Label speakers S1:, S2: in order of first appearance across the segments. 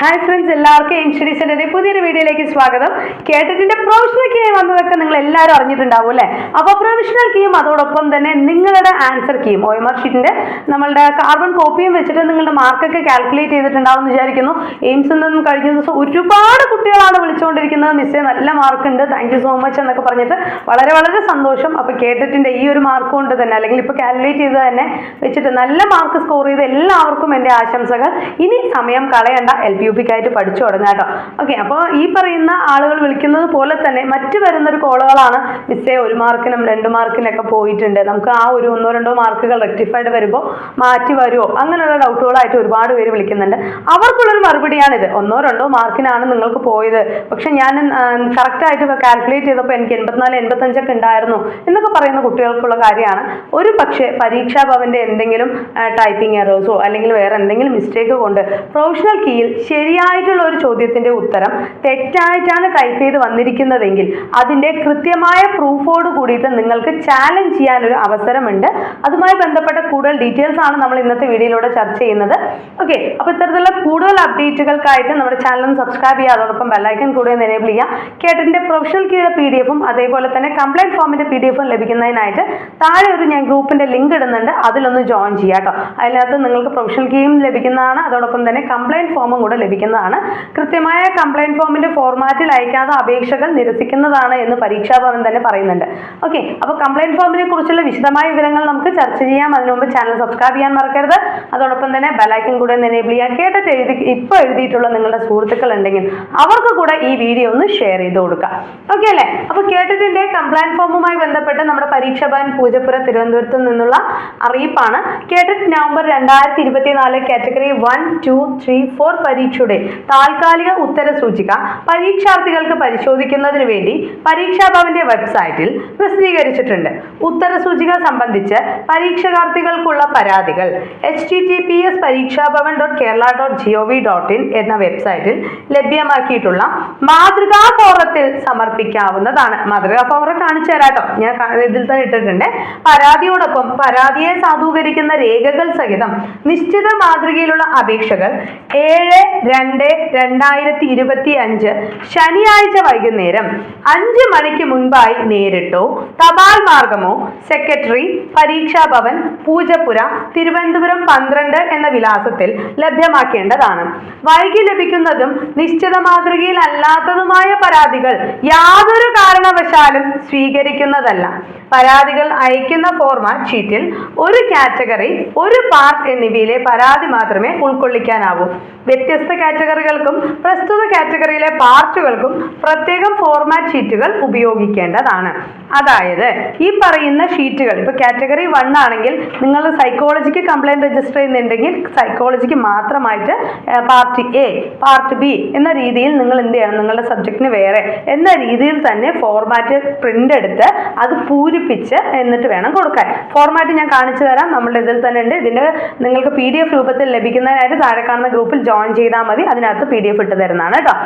S1: Hi friends എല്ലാവർക്കും study സെന്ററിന്റെ പുതിയൊരു വീഡിയോയിലേക്ക് സ്വാഗതം. കേട്ടിട്ടിന്റെ പ്രൊഫഷണൽ കീം വന്നതൊക്കെ നിങ്ങൾ എല്ലാവരും അറിഞ്ഞിട്ടുണ്ടാവും അല്ലേ? അപ്പോൾ പ്രൊഫഷണൽ കീയും അതോടൊപ്പം തന്നെ നിങ്ങളുടെ ആൻസർ കീയും ഒ എം ആർ ഷീറ്റിന്റെ നമ്മളുടെ കാർബൺ കോപ്പിയും വെച്ചിട്ട് നിങ്ങളുടെ മാർക്കൊക്കെ കാൽക്കുലേറ്റ് ചെയ്തിട്ടുണ്ടാവും എന്ന് വിചാരിക്കുന്നു. എയിംസിൽ നിന്നും കഴിഞ്ഞ ദിവസം ഒരുപാട് കുട്ടികളാണ് വിളിച്ചുകൊണ്ടിരിക്കുന്നത്. മിസ്സേ നല്ല മാർക്ക് ഉണ്ട്. താങ്ക് യു സോ മച്ച് എന്നൊക്കെ പറഞ്ഞിട്ട് വളരെ വളരെ സന്തോഷം. അപ്പോൾ കേട്ടിട്ടിന്റെ ഈ ഒരു മാർക്ക് കൊണ്ട് തന്നെ അല്ലെങ്കിൽ ഇപ്പോൾ കാൽക്കുലേറ്റ് ചെയ്ത് തന്നെ വെച്ചിട്ട് നല്ല മാർക്ക് സ്കോർ ചെയ്ത് എല്ലാവർക്കും എന്റെ ആശംസകൾ. ഇനി സമയം കളയണ്ട. എൽ പി യു പിക്കായിട്ട് പഠിച്ചു തുടങ്ങാം കേട്ടോ ഓക്കെ അപ്പോൾ ഈ പറയുന്ന ആളുകൾ വിളിക്കുന്നത് പോലെ തന്നെ മറ്റ് വരുന്നൊരു കോളുകളാണ് മിസ്സേ ഒരു മാർക്കിനും രണ്ട് മാർക്കിനൊക്കെ പോയിട്ടുണ്ട്. നമുക്ക് ആ ഒരു ഒന്നോ രണ്ടോ മാർക്കുകൾ റെക്ടിഫൈഡ് വരുമ്പോൾ മാറ്റി വരുമോ അങ്ങനെയുള്ള ഡൗട്ടുകളായിട്ട് ഒരുപാട് പേര് വിളിക്കുന്നുണ്ട്. അവർക്കുള്ളൊരു മറുപടിയാണിത്. ഒന്നോ രണ്ടോ മാർക്കിനാണ് നിങ്ങൾക്ക് പോയത്. പക്ഷെ ഞാൻ കറക്റ്റായിട്ട് കാൽക്കുലേറ്റ് ചെയ്തപ്പോൾ എനിക്ക് എൺപത്തിനാല് എൺപത്തഞ്ചൊക്കെ ഉണ്ടായിരുന്നു എന്നൊക്കെ പറയുന്ന കുട്ടികൾക്കുള്ള കാര്യമാണ്. ഒരു പക്ഷേ പരീക്ഷാ ഭവന്റെ എന്തെങ്കിലും ടൈപ്പിംഗ് എറേഴ്സോ അല്ലെങ്കിൽ വേറെ എന്തെങ്കിലും മിസ്റ്റേക്ക് കൊണ്ട് പ്രൊഫഷണൽ കീയിൽ ശരിയായിട്ടുള്ള ഒരു ചോദ്യത്തിന്റെ ഉത്തരം തെറ്റായിട്ടാണ് ടൈപ്പ് ചെയ്ത് വന്നിരിക്കുന്നതെങ്കിൽ അതിന്റെ കൃത്യമായ പ്രൂഫോട് കൂടിയിട്ട് നിങ്ങൾക്ക് ചാലഞ്ച് ചെയ്യാൻ ഒരു അവസരമുണ്ട്. അതുമായി ബന്ധപ്പെട്ട കൂടുതൽ ഡീറ്റെയിൽസ് ആണ് നമ്മൾ ഇന്നത്തെ വീഡിയോയിലൂടെ ചർച്ച ചെയ്യുന്നത്. ഓക്കെ അപ്പോൾ ഇത്തരത്തിലുള്ള കൂടുതൽ അപ്ഡേറ്റുകൾക്കായിട്ട് നമ്മുടെ ചാനൽ സബ്സ്ക്രൈബ് ചെയ്യുക. അതോടൊപ്പം ബെല്ലൈക്കൻ കൂടെ എനേബിൾ ചെയ്യുക. കേട്ടിന്റെ പ്രൊഫഷണൽ കീയുടെ പി ഡി എഫും അതേപോലെ തന്നെ കംപ്ലൈന്റ് ഫോമിന്റെ പി ഡി എഫും ലഭിക്കുന്നതിനായിട്ട് താഴെ ഒരു ഞാൻ ഗ്രൂപ്പിന്റെ ലിങ്ക് ഇടുന്നുണ്ട്. അതിലൊന്ന് ജോയിൻ ചെയ്യാം കേട്ടോ അതിനകത്ത് നിങ്ങൾക്ക് പ്രൊഫഷണൽ കീയും ലഭിക്കുന്നതാണ്. അതോടൊപ്പം തന്നെ കംപ്ലൈന്റ് ഫോമും കൂടെ ലഭിക്കുന്നതാണ്. കൃത്യമായ കംപ്ലൈന്റ് ഫോമിന്റെ ഫോർമാറ്റിൽ അയക്കാതെ അപേക്ഷകൾ നിരസിക്കുന്നതാണ് എന്ന് പരീക്ഷാ ഭവൻ തന്നെ പറയുന്നുണ്ട്. ഓക്കെ അപ്പോൾ കംപ്ലൈന്റ് ഫോമിനെ കുറിച്ചുള്ള വിശദമായ വിവരങ്ങൾ നമുക്ക് ചർച്ച ചെയ്യാം. അതിനു മുമ്പ് ചാനൽ സബ്സ്ക്രൈബ് ചെയ്യാൻ മറക്കരുത്. അതോടൊപ്പം തന്നെ ബെലൈക്കൻ കൂടെ ഒന്ന് എനേബിൾ ചെയ്യാൻ കേട്ടിട്ട് എഴുതി ഇപ്പോൾ എഴുതിയിട്ടുള്ള നിങ്ങളുടെ സുഹൃത്തുക്കൾ ഉണ്ടെങ്കിൽ അവർക്ക് കൂടെ ഈ വീഡിയോ ഒന്ന് ഷെയർ ചെയ്ത് കൊടുക്കുക. ഓക്കെ അല്ലേ? അപ്പോൾ കേട്ടിട്ടുണ്ട് കംപ്ലൈന്റ് ഫോമുമായി ബന്ധപ്പെട്ട് നമ്മുടെ പരീക്ഷാ ഭവൻ പൂജപ്പുര തിരുവനന്തപുരത്ത് നിന്നുള്ള അറിയിപ്പാണ്. കേട്ടിട്ട് നവംബർ രണ്ടായിരത്തി ഇരുപത്തിനാല് category one two three four പരീക്ഷയുടെ താൽക്കാലിക ഉത്തര സൂചിക പരീക്ഷാർത്ഥികൾക്ക് പരിശോധിക്കുന്നതിന് വേണ്ടി പരീക്ഷാ ഭവന്റെ വെബ്സൈറ്റിൽ പ്രസിദ്ധീകരിച്ചിട്ടുണ്ട്. ഉത്തര സൂചിക സംബന്ധിച്ച് പരീക്ഷാർത്ഥികൾക്കുള്ള പരാതികൾ H T T P S Pareekshabhavan dot Kerala dot G O V dot in എന്ന വെബ്സൈറ്റിൽ ലഭ്യമാക്കിയിട്ടുള്ള മാതൃകാ ഫോറത്തിൽ സമർപ്പിക്കാവുന്നതാണ്. മാതൃകാ ഫോറം കാണിച്ചു തരാട്ടോ ഞാൻ ഇതിൽ തന്നെ ഇട്ടിട്ടുണ്ട്. പരാതിയോടൊപ്പം പരാതിയെ സാധൂകരിക്കുന്ന രേഖകൾ സഹിതം നിശ്ചിത മാതൃകയിലുള്ള അപേക്ഷകൾ ഏഴ് രണ്ട് രണ്ടായിരത്തി ഇരുപത്തി അഞ്ച് ശനിയാഴ്ച വൈകുന്നേരം അഞ്ച് മണിക്ക് മുൻപായി നേരിട്ടോ? തപാൽ മാർഗമോ? സെക്രട്ടറി പരീക്ഷാ ഭവൻ പൂജപ്പുര തിരുവനന്തപുരം പന്ത്രണ്ട് എന്ന വിലാസത്തിൽ ലഭ്യമാക്കേണ്ടതാണ്. വൈകി ലഭിക്കുന്നതും നിശ്ചിത മാതൃകയിൽ അല്ലാത്തതുമായ പരാതികൾ യാതൊരു കാരണവശാലും സ്വീകരിക്കുന്നതല്ല. പരാതികൾ അയക്കുന്ന ഫോർമാറ്റ് ഷീറ്റിൽ ഒരു കാറ്റഗറി ഒരു പാർട്ട് എന്നിവയിലെ പരാതി മാത്രമേ ഉൾക്കൊള്ളിക്കാനാവൂ. വ്യത്യസ്ത കാറ്റഗറികൾക്കും പ്രസ്തുത കാറ്റഗറിയിലെ പാർട്ടുകൾക്കും പ്രത്യേകം ഫോർമാറ്റ് ഷീറ്റുകൾ ഉപയോഗിക്കേണ്ടതാണ്. അതായത് ഈ പറയുന്ന ഷീറ്റുകൾ ഇപ്പോൾ കാറ്റഗറി വൺ ആണെങ്കിൽ നിങ്ങൾ സൈക്കോളജിക്ക് കംപ്ലൈന്റ് രജിസ്റ്റർ ചെയ്യുന്നുണ്ടെങ്കിൽ സൈക്കോളജിക്ക് മാത്രമായിട്ട് പാർട്ട് എ പാർട്ട് ബി എന്ന രീതിയിൽ നിങ്ങൾ എന്ത് ചെയ്യണം? നിങ്ങളുടെ സബ്ജക്റ്റിന് വേറെ എന്ന രീതിയിൽ തന്നെ ഫോർമാറ്റ് പ്രിന്റ് എടുത്ത് അത് പൂരിപ്പിച്ച് എന്നിട്ട് വേണം കൊടുക്കാൻ. ഫോർമാറ്റ് ഞാൻ കാണിച്ചു തരാം. നമ്മുടെ ഇതിൽ തന്നെ ഉണ്ട്. ഇതിന്റെ നിങ്ങൾക്ക് പി ഡി എഫ് രൂപത്തിൽ ലഭിക്കുന്നതിനായിട്ട് താഴെ കാണുന്ന ഗ്രൂപ്പിൽ ജോയിൻ ചെയ്താൽ മതി. അതിനകത്ത് പി ഡി എഫ് ഇട്ട് തരുന്നതാണ് കേട്ടോ.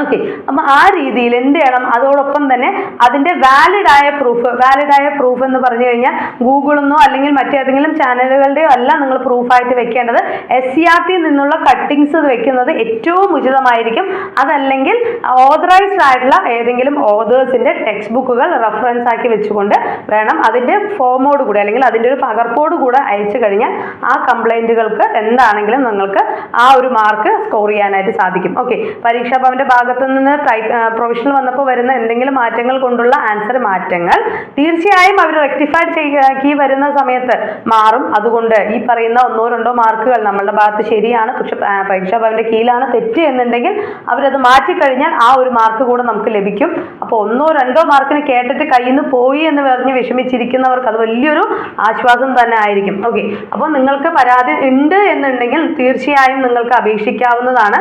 S1: ഓക്കെ അപ്പം ആ രീതിയിൽ എന്ത് ചെയ്യണം? അതോടൊപ്പം തന്നെ അതിന്റെ വാലിഡ് ആയ പ്രൂഫ് വാലിഡ് ആയ പ്രൂഫ് എന്ന് പറഞ്ഞു കഴിഞ്ഞാൽ ഗൂഗിളെന്നോ അല്ലെങ്കിൽ മറ്റേതെങ്കിലും ചാനലുകളുടെയോ അല്ല നിങ്ങൾ പ്രൂഫായിട്ട് വെക്കേണ്ടത്. എസ് സി ആർ ടി നിന്നുള്ള കട്ടിങ്സ് വെക്കുന്നത് ഏറ്റവും ഉചിതമായിരിക്കും. അതല്ലെങ്കിൽ ഓതറൈസ്ഡ് ആയിട്ടുള്ള ഏതെങ്കിലും ഓതേഴ്സിന്റെ ടെക്സ്റ്റ് ബുക്കുകൾ റെഫറൻസ് ആക്കി വെച്ചുകൊണ്ട് വേണം അതിന്റെ ഫോമോട് കൂടെ അല്ലെങ്കിൽ അതിന്റെ ഒരു പകർപ്പോട് കൂടെ അയച്ചു കഴിഞ്ഞാൽ ആ കംപ്ലൈന്റുകൾക്ക് എന്താണെങ്കിലും നിങ്ങൾക്ക് ആ ഒരു മാർക്ക് സ്കോർ ചെയ്യാനായിട്ട് സാധിക്കും. ഓക്കെ പരീക്ഷാ ഭവന്റെ ഭാഗത്തു നിന്ന് ടൈപ്പ് പ്രൊവിഷണൽ വന്നപ്പോൾ വരുന്ന എന്തെങ്കിലും മാറ്റങ്ങൾ കൊണ്ടുള്ള ആൻസർ മാറ്റങ്ങൾ തീർച്ചയായും അവർ റെക്ടിഫൈഡ് ചെയ്യാക്കി വരുന്ന സമയത്ത് മാറും. അതുകൊണ്ട് ഈ പറയുന്ന ഒന്നോ രണ്ടോ മാർക്കുകൾ നമ്മളുടെ ഭാഗത്ത് ശരിയാണ്. പക്ഷെ പരീക്ഷാ ഭവന്റെ കീഴിലാണ് തെറ്റ് എന്നുണ്ടെങ്കിൽ അവരത് മാറ്റിക്കഴിഞ്ഞാൽ ആ ഒരു മാർക്ക് കൂടെ നമുക്ക് ലഭിക്കും. അപ്പോൾ ഒന്നോ രണ്ടോ മാർക്കിന് കേട്ടിട്ട് കയ്യിൽ നിന്ന് പോയി എന്ന് പറഞ്ഞ് വിഷമിച്ചിരിക്കുന്നവർക്ക് അത് വലിയൊരു ആശ്വാസം തന്നെ ആയിരിക്കും. ഓക്കെ അപ്പോൾ നിങ്ങൾക്ക് പരാതി ഉണ്ട് എന്നുണ്ടെങ്കിൽ തീർച്ചയായും നിങ്ങൾക്ക് അപേക്ഷിക്കാവുന്നതാണ്.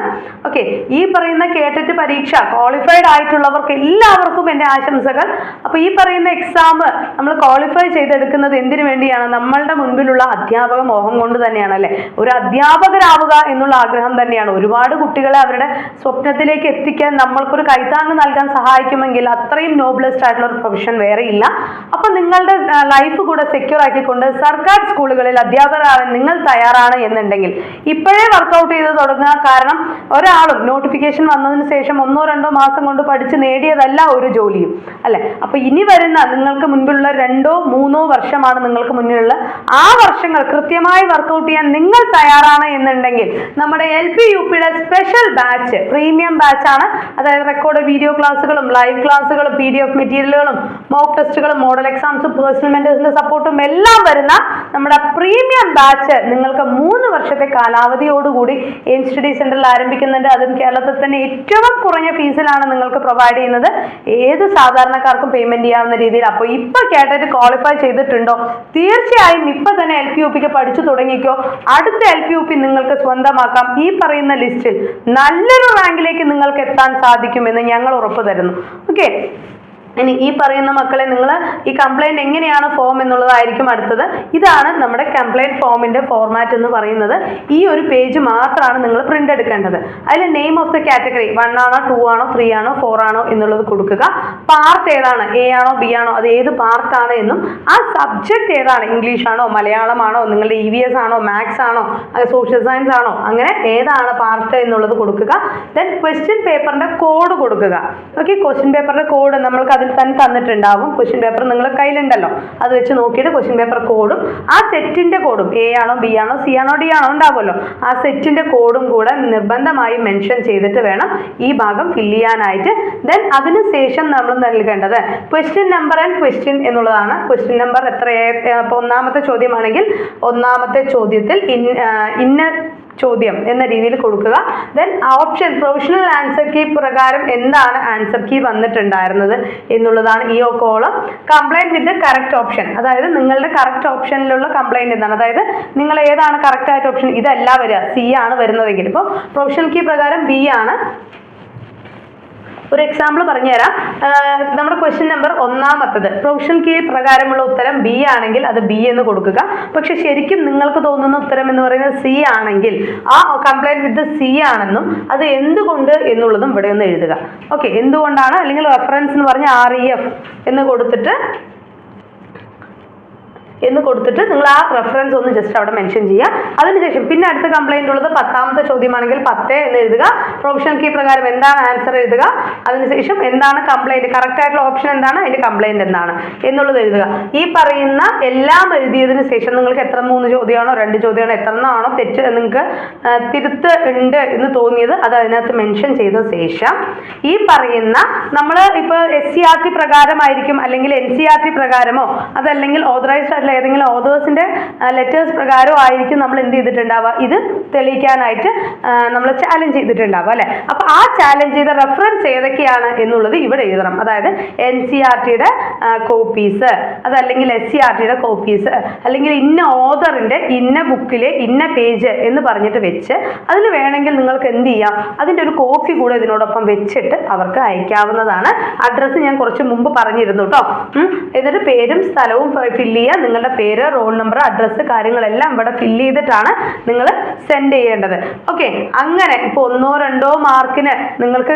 S1: ഓക്കെ ഈ പറയുന്ന കേട്ടിട്ട് കേട്ടറ്റ് പരീക്ഷ. ക്വാളിഫൈഡ് ആയിട്ടുള്ളവർക്ക് എല്ലാവർക്കും എന്റെ ആശംസകൾ. അപ്പോൾ ഈ പറയുന്ന എക്സാം നമ്മൾ ക്വാളിഫൈ ചെയ്തെടുക്കുന്നത് എന്തിനു വേണ്ടിയാണ്? നമ്മളുടെ മുൻപിലുള്ള അധ്യാപക മോഹം കൊണ്ട് തന്നെയാണ് അല്ലേ? ഒരു അധ്യാപകരാവുക എന്നുള്ള ആഗ്രഹം തന്നെയാണ്. ഒരുപാട് കുട്ടികളെ അവരുടെ സ്വപ്നത്തിലേക്ക് എത്തിക്കാൻ നമ്മൾക്കൊരു കൈത്താങ്ങ് നൽകാൻ സഹായിക്കുമെങ്കിൽ അത്രയും നോബ്ലസ്റ്റ് ആയിട്ടുള്ള ഒരു പ്രൊഫഷൻ വേറെ ഇല്ല. അപ്പൊ നിങ്ങളുടെ ലൈഫ് കൂടെ സെക്യൂർ ആക്കിക്കൊണ്ട് സർക്കാർ സ്കൂളുകളിൽ അധ്യാപകരാവാൻ നിങ്ങൾ തയ്യാറാണ് എന്നുണ്ടെങ്കിൽ ഇപ്പോഴേ വർക്കൗട്ട് ചെയ്ത് തുടങ്ങുക. കാരണം ഒരാളും നോട്ടിഫിക്കേഷൻ വന്നതിന് ശേഷം ഒന്നോ രണ്ടോ മാസം കൊണ്ട് പഠിച്ച് നേടിയതല്ല ഒരു ജോലിയും അല്ലെ? അപ്പൊ ഇനി വരുന്ന നിങ്ങൾക്ക് മുൻപിലുള്ള രണ്ടോ മൂന്നോ വർഷമാണ് നിങ്ങൾക്ക് മുന്നിലുള്ള. ആ വർഷങ്ങൾ കൃത്യമായി വർക്കൗട്ട് ചെയ്യാൻ നിങ്ങൾ തയ്യാറാണ് എന്നുണ്ടെങ്കിൽ നമ്മുടെ എൽ പി യു പിയുടെ സ്പെഷ്യൽ ബാച്ച് പ്രീമിയം ബാച്ച് ആണ്. അതായത് റെക്കോർഡ് വീഡിയോ ക്ലാസ്സുകളും ലൈവ് ക്ലാസ്സുകളും പി ഡി എഫ് മെറ്റീരിയലുകളും മോക്ക് ടെസ്റ്റുകളും മോഡൽ എക്സാംസും പേഴ്സണൽ മെന്റേഴ്സിന്റെ സപ്പോർട്ടും എല്ലാം വരുന്ന നമ്മുടെ പ്രീമിയം ബാച്ച് നിങ്ങൾക്ക് മൂന്ന് വർഷത്തെ കാലാവധിയോടുകൂടി എയിം സ്റ്റഡി സെന്ററിൽ ആരംഭിക്കുന്നുണ്ട്. അതും കേരളത്തിൽ തന്നെ ഏറ്റവും കുറഞ്ഞ ഫീസിലാണ് നിങ്ങൾക്ക് പ്രൊവൈഡ് ചെയ്യുന്നത്. ഏത് സാധാരണക്കാർക്കും പേയ്മെന്റ് ചെയ്യാവുന്ന രീതിയിൽ. അപ്പോൾ ഇപ്പൊ കേട്ടിട്ട് ക്വാളിഫൈ ചെയ്തിട്ടുണ്ടോ? തീർച്ചയായും ഇപ്പൊ തന്നെ എൽ പി യു പിക്ക് പഠിച്ചു തുടങ്ങിക്കോ. അടുത്ത എൽ പി യു പി നിങ്ങൾക്ക് സ്വന്തമാക്കാം. ഈ പറയുന്ന ലിസ്റ്റിൽ നല്ലൊരു റാങ്കിലേക്ക് നിങ്ങൾക്ക് എത്താൻ സാധിക്കുമെന്ന് ഞങ്ങൾ ഉറപ്പ് തരുന്നു. ഓക്കെ ഇനി ഈ പറയുന്ന മക്കളെ നിങ്ങൾ ഈ കംപ്ലൈന്റ് എങ്ങനെയാണ് ഫോം എന്നുള്ളതായിരിക്കും അടുത്തത്. ഇതാണ് നമ്മുടെ കംപ്ലൈന്റ് ഫോമിന്റെ ഫോർമാറ്റ് എന്ന് പറയുന്നത്. ഈ ഒരു പേജ് മാത്രമാണ് നിങ്ങൾ പ്രിന്റ് എടുക്കേണ്ടത്. അതിൽ name of the category one ആണോ ടു ആണോ ത്രീ ആണോ ഫോർ ആണോ എന്നുള്ളത് കൊടുക്കുക. പാർട്ട് ഏതാണ്? എ ആണോ ബി ആണോ അത് ഏത് പാർട്ടാണ് എന്നും. ആ സബ്ജക്റ്റ് ഏതാണ്? ഇംഗ്ലീഷ് ആണോ മലയാളമാണോ നിങ്ങളുടെ ഇ വി എസ് ആണോ മാത്സ് ആണോ സോഷ്യൽ സയൻസ് ആണോ അങ്ങനെ ഏതാണ് പാർട്ട് എന്നുള്ളത് കൊടുക്കുക. ദെൻ ക്വസ്റ്റ്യൻ പേപ്പറിന്റെ കോഡ് കൊടുക്കുക. ഓക്കെ ക്വസ്റ്റ്യൻ പേപ്പറിന്റെ കോഡ് നമ്മൾക്ക് അതിൽ തന്നെ തന്നിട്ടുണ്ടാവും. ക്വസ്റ്റ്യൻ പേപ്പർ നിങ്ങൾ കയ്യിലുണ്ടല്ലോ. അത് വെച്ച് നോക്കിയിട്ട് ക്വസ്റ്റ്യൻ പേപ്പർ കോഡും ആ സെറ്റിന്റെ കോഡും എ ആണോ ബി ആണോ സി ആണോ ഡി ആണോ ഉണ്ടാവുമല്ലോ. ആ സെറ്റിന്റെ കോഡും കൂടെ നിർബന്ധമായും മെൻഷൻ ചെയ്തിട്ട് വേണം ഈ ഭാഗം ഫില്ല് ചെയ്യാനായിട്ട്. ദെൻ അതിനുശേഷം നമ്മൾ നൽകേണ്ടത്? ക്വസ്റ്റ്യൻ നമ്പർ ആൻഡ് ക്വസ്റ്റ്യൻ എന്നുള്ളതാണ്. ക്വസ്റ്റ്യൻ നമ്പർ എത്ര ഒന്നാമത്തെ ചോദ്യമാണെങ്കിൽ ഒന്നാമത്തെ ചോദ്യത്തിൽ ഇന്ന ചോദ്യം എന്ന രീതിയിൽ കൊടുക്കുക. Then option professional answer key പ്രകാരം എന്താണ് ആൻസർ കീ വന്നിട്ടുണ്ടായിരുന്നത് എന്നുള്ളതാണ് ഈ column complaint with correct option അതായത് നിങ്ങളുടെ കറക്റ്റ് ഓപ്ഷനിലുള്ള കംപ്ലൈന്റ് എന്താണ്? അതായത് നിങ്ങൾ ഏതാണ് കറക്റ്റ് ആയിട്ട് ഓപ്ഷൻ ഇതല്ല വരിക. സി ആണ് വരുന്നതെങ്കിൽ. ഇപ്പോൾ പ്രൊഫഷണൽ കീ പ്രകാരം ബി ആണ്. ഒരു എക്സാമ്പിൾ പറഞ്ഞുതരാം. തരാം നമ്മുടെ ക്വസ്റ്റ്യൻ നമ്പർ ഒന്നാമത്തത്. പ്രൊഫഷൻ കീ പ്രകാരമുള്ള ഉത്തരം ബി ആണെങ്കിൽ അത് ബി എന്ന് കൊടുക്കുക. പക്ഷെ ശരിക്കും നിങ്ങൾക്ക് തോന്നുന്ന ഉത്തരം എന്ന് പറയുന്നത് സി ആണെങ്കിൽ ആ കംപ്ലൈന്റ് വിത്ത് സി ആണെന്നും അത് എന്തുകൊണ്ട് എന്നുള്ളതും ഇവിടെ ഒന്ന് എഴുതുക. ഓക്കെ എന്തുകൊണ്ടാണ്? അല്ലെങ്കിൽ റെഫറൻസ് എന്ന് പറഞ്ഞ ആർ ഇ എഫ് എന്ന് കൊടുത്തിട്ട് എന്ന് കൊടുത്തിട്ട് നിങ്ങൾ ആ റെഫറൻസ് ഒന്ന് ജസ്റ്റ് അവിടെ മെൻഷൻ ചെയ്യുക. അതിനുശേഷം പിന്നെ അടുത്ത കംപ്ലൈന്റ് ഉള്ളത് പത്താമത്തെ ചോദ്യമാണെങ്കിൽ പത്ത് എന്ന് എഴുതുക. പ്രൊഫഷൻ കീ പ്രകാരം എന്താണ് ആൻസർ എഴുതുക? അതിനുശേഷം എന്താണ് കംപ്ലൈന്റ് കറക്റ്റ് ആയിട്ടുള്ള ഓപ്ഷൻ എന്താണ്? അതിന്റെ കംപ്ലൈന്റ് എന്താണ്? എന്നുള്ളത് എഴുതുക. ഈ പറയുന്ന എല്ലാം എഴുതിയതിന് ശേഷം നിങ്ങൾക്ക് എത്ര മൂന്ന് ചോദ്യമാണോ രണ്ട് ചോദ്യമാണോ എത്ര എണ്ണമാണോ തെറ്റ് നിങ്ങൾക്ക് തിരുത്ത് ഉണ്ട് എന്ന് തോന്നിയത് അത് അതിനകത്ത് മെൻഷൻ ചെയ്ത ശേഷം ഈ പറയുന്ന നമ്മൾ ഇപ്പോൾ എസ് സി ആർ ടി പ്രകാരമായിരിക്കും അല്ലെങ്കിൽ എൻ സി ആർ ടി പ്രകാരമോ അതല്ലെങ്കിൽ ഓതറൈസ്ഡ് ആയിട്ടുള്ള ഏതെങ്കിലും ഓതേഴ്സിന്റെ ലെറ്റേഴ്സ് പ്രകാരം ആയിരിക്കും നമ്മൾ എന്ത് ചെയ്തിട്ടുണ്ടാവുക? ഇത് തെളിയിക്കാനായിട്ട് നമ്മൾ ചാലഞ്ച് ചെയ്തിട്ടുണ്ടാവുക അല്ലെ? അപ്പൊ ആ ചാലഞ്ച് ചെയ്ത റെഫറൻസ് ഏതൊക്കെയാണ് എന്നുള്ളത് ഇവിടെ എഴുതണം. അതായത് എൻ സി ആർ ടിയുടെ കോപ്പീസ് അതല്ലെങ്കിൽ എസ് സി ആർ ടിയുടെ കോപ്പീസ് അല്ലെങ്കിൽ ഇന്ന ഓതറിന്റെ ഇന്ന ബുക്കിലെ ഇന്ന പേജ് എന്ന് പറഞ്ഞിട്ട് വെച്ച് അതിൽ വേണമെങ്കിൽ നിങ്ങൾക്ക് എന്ത് ചെയ്യാം? അതിന്റെ ഒരു കോപ്പി കൂടെ ഇതിനോടൊപ്പം വെച്ചിട്ട് അവർക്ക് അയക്കാവുന്നതാണ്. അഡ്രസ്സ് ഞാൻ കുറച്ച് മുമ്പ് പറഞ്ഞിരുന്നു കേട്ടോ. എന്നിട്ട് പേരും സ്ഥലവും ഫില്ല് ചെയ്യുക നിങ്ങളുടെ പേര് റോൾ നമ്പർ അഡ്രസ്സ് കാര്യങ്ങളെല്ലാം ഇവിടെ ഫില്ല് ചെയ്തിട്ടാണ് നിങ്ങൾ സെൻഡ് ചെയ്യേണ്ടത്. ഓക്കെ അങ്ങനെ ഇപ്പോൾ ഒന്നോ രണ്ടോ മാർക്കിന് നിങ്ങൾക്ക്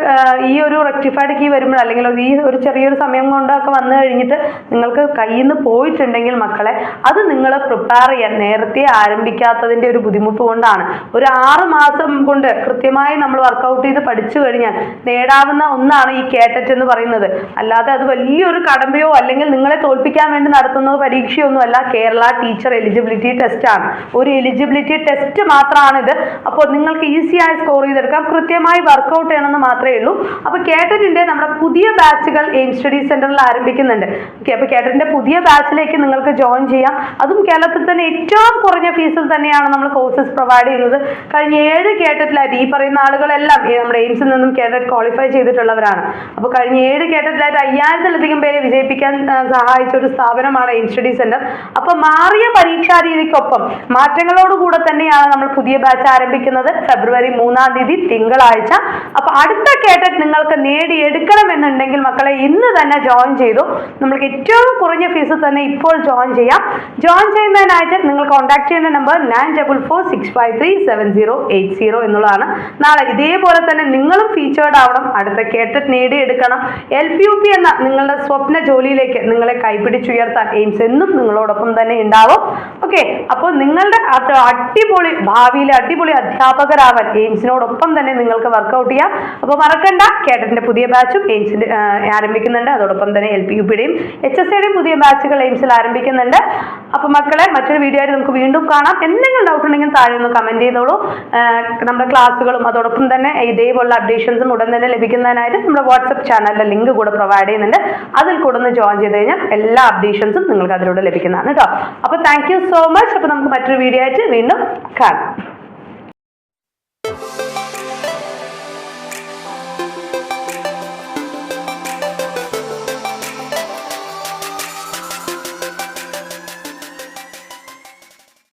S1: ഈ ഒരു റെക്ടിഫൈഡ് കീ വരുമ്പോൾ അല്ലെങ്കിൽ ഈ ഒരു ചെറിയൊരു സമയം കൊണ്ടൊക്കെ വന്നു കഴിഞ്ഞിട്ട് നിങ്ങൾക്ക് കയ്യിൽ നിന്ന് പോയിട്ടുണ്ടെങ്കിൽ മക്കളെ അത് നിങ്ങൾ പ്രിപ്പയർ ചെയ്യാൻ നേരത്തെ ആരംഭിക്കാത്തതിന്റെ ഒരു ബുദ്ധിമുട്ട് കൊണ്ടാണ്. ഒരു ആറ് മാസം കൊണ്ട് കൃത്യമായി നമ്മൾ വർക്കൗട്ട് ചെയ്ത് പഠിച്ചു കഴിഞ്ഞാൽ നേടാവുന്ന ഒന്നാണ് ഈ കേട്ടറ്റ് എന്ന് പറയുന്നത്. അല്ലാതെ അത് വലിയൊരു കടമ്പയോ അല്ലെങ്കിൽ നിങ്ങളെ തോൽപ്പിക്കാൻ വേണ്ടി നടത്തുന്ന പരീക്ഷയൊന്നും അല്ല. കേരള ടീച്ചർ എലിജിബിലിറ്റി ടെസ്റ്റ് ആണ്. ഒരു എലിജിബിലിറ്റി ടെസ്റ്റ് മാത്രമാണ് ഇത് അപ്പോൾ നിങ്ങൾക്ക് ഈസിയായി സ്കോർ ചെയ്തെടുക്കാം. കൃത്യമായി വർക്കൗട്ട് ചെയ്യണമെന്ന് മാത്രമേ ഉള്ളൂ. അപ്പോൾ കേട്ടറ്റിന്റെ നമ്മുടെ പുതിയ ബാച്ചുകൾ എയിം സ്റ്റഡി സെന്ററിൽ ആരംഭിക്കുന്നുണ്ട്. ഓക്കെ അപ്പോൾ കേട്ടറ്റിന്റെ പുതിയ ബാച്ചിലേക്ക് നിങ്ങൾക്ക് ജോയിൻ ചെയ്യാം. അതും കേരളത്തിൽ തന്നെ ഏറ്റവും കുറഞ്ഞ ഫീസിൽ തന്നെയാണ് നമ്മൾ കോഴ്സസ് പ്രൊവൈഡ് ചെയ്യുന്നത്. കഴിഞ്ഞ ഏഴ് കേട്ടറ്റിലായിട്ട് ഈ പറയുന്ന ആളുകളെല്ലാം നമ്മുടെ എയിംസിൽ നിന്നും കേട്ടറ്റ് ക്വാളിഫൈ ചെയ്തിട്ടുള്ളവരാണ്. അപ്പോൾ കഴിഞ്ഞ ഏഴ് കേട്ടറ്റിലായിട്ട് അയ്യായിരത്തിലധികം പേരെ വിജയിപ്പിക്കാൻ സഹായിച്ച ഒരു സ്ഥാപനമാണ് എയിം സ്റ്റഡി സെന്റർ അപ്പൊ മാറിയ പരീക്ഷാ രീതിക്കൊപ്പം മാറ്റങ്ങളോടുകൂടെ തന്നെയാണ് നമ്മൾ പുതിയ ബാച്ച് ആരംഭിക്കുന്നത്. ഫെബ്രുവരി മൂന്നാം തീയതി തിങ്കളാഴ്ച. അപ്പൊ അടുത്ത കേട്ടറ്റ് നിങ്ങൾക്ക് നേടിയെടുക്കണം എന്നുണ്ടെങ്കിൽ മക്കളെ ഇന്ന് തന്നെ ജോയിൻ ചെയ്തു. നമ്മൾക്ക് ഏറ്റവും കുറഞ്ഞ ഫീസ് തന്നെ ഇപ്പോൾ ജോയിൻ ചെയ്യാം. ജോയിൻ ചെയ്യുന്നതിനായിട്ട് നിങ്ങൾ കോൺടാക്ട് ചെയ്യുന്ന number nine double four six five three seven zero eight zero എന്നുള്ളതാണ്. നാളെ ഇതേപോലെ തന്നെ നിങ്ങളും ഫീച്ചേർഡ് ആവണം. അടുത്ത കേട്ടറ്റ് നേടിയെടുക്കണം. എൽ പി യു പി എന്ന നിങ്ങളുടെ സ്വപ്ന ജോലിയിലേക്ക് നിങ്ങളെ കൈപിടിച്ചുയർത്താൻ എയിംസ് എന്നും നിങ്ങളോടൊപ്പം തന്നെ ഉണ്ടാവും. ഓക്കെ അപ്പോൾ നിങ്ങളുടെ അടിപൊളി ഭാവിയിലെ അടിപൊളി അധ്യാപകരാവാൻ എയിംസിനോടൊപ്പം തന്നെ നിങ്ങൾക്ക് വർക്ക്ഔട്ട് ചെയ്യാം. അപ്പോൾ മറക്കണ്ട. കേട്ടറ്റിന്റെ പുതിയ ബാച്ചും എയിംസിന്റെ ആരംഭിക്കുന്നുണ്ട്. അതോടൊപ്പം തന്നെ എൽ പി യു പിയുടെയും എച്ച് എസ് സിയുടെയും പുതിയ ബാച്ചുകൾ എയിംസിൽ ആരംഭിക്കുന്നുണ്ട്. അപ്പോൾ മക്കളെ മറ്റൊരു വീഡിയോ ആയിട്ട് നമുക്ക് വീണ്ടും കാണാം. എന്തെങ്കിലും ഡൗട്ട് ഉണ്ടെങ്കിൽ താഴെ ഒന്ന് കമന്റ് ചെയ്തോളൂ. നമ്മുടെ ക്ലാസ്സുകളും അതോടൊപ്പം തന്നെ ഇതേപോലുള്ള അപ്ഡേഷൻസും ഉടൻ തന്നെ ലഭിക്കുന്നതിനായിട്ട് നമ്മുടെ വാട്സപ്പ് ചാനലിലെ ലിങ്ക് കൂടെ പ്രൊവൈഡ് ചെയ്യുന്നുണ്ട്. അതിൽ കൂടെ ഒന്ന് ജോയിൻ ചെയ്ത് കഴിഞ്ഞാൽ എല്ലാ അപ്ഡേഷൻസും നിങ്ങൾക്ക് അതിലൂടെ ലഭിക്കുന്നതാണ് കേട്ടോ അപ്പോൾ താങ്ക് സോ മച്ച് അപ്പോൾ നമുക്ക് മറ്റൊരു വീഡിയോ ആയിട്ട് വീണ്ടും കാണാം.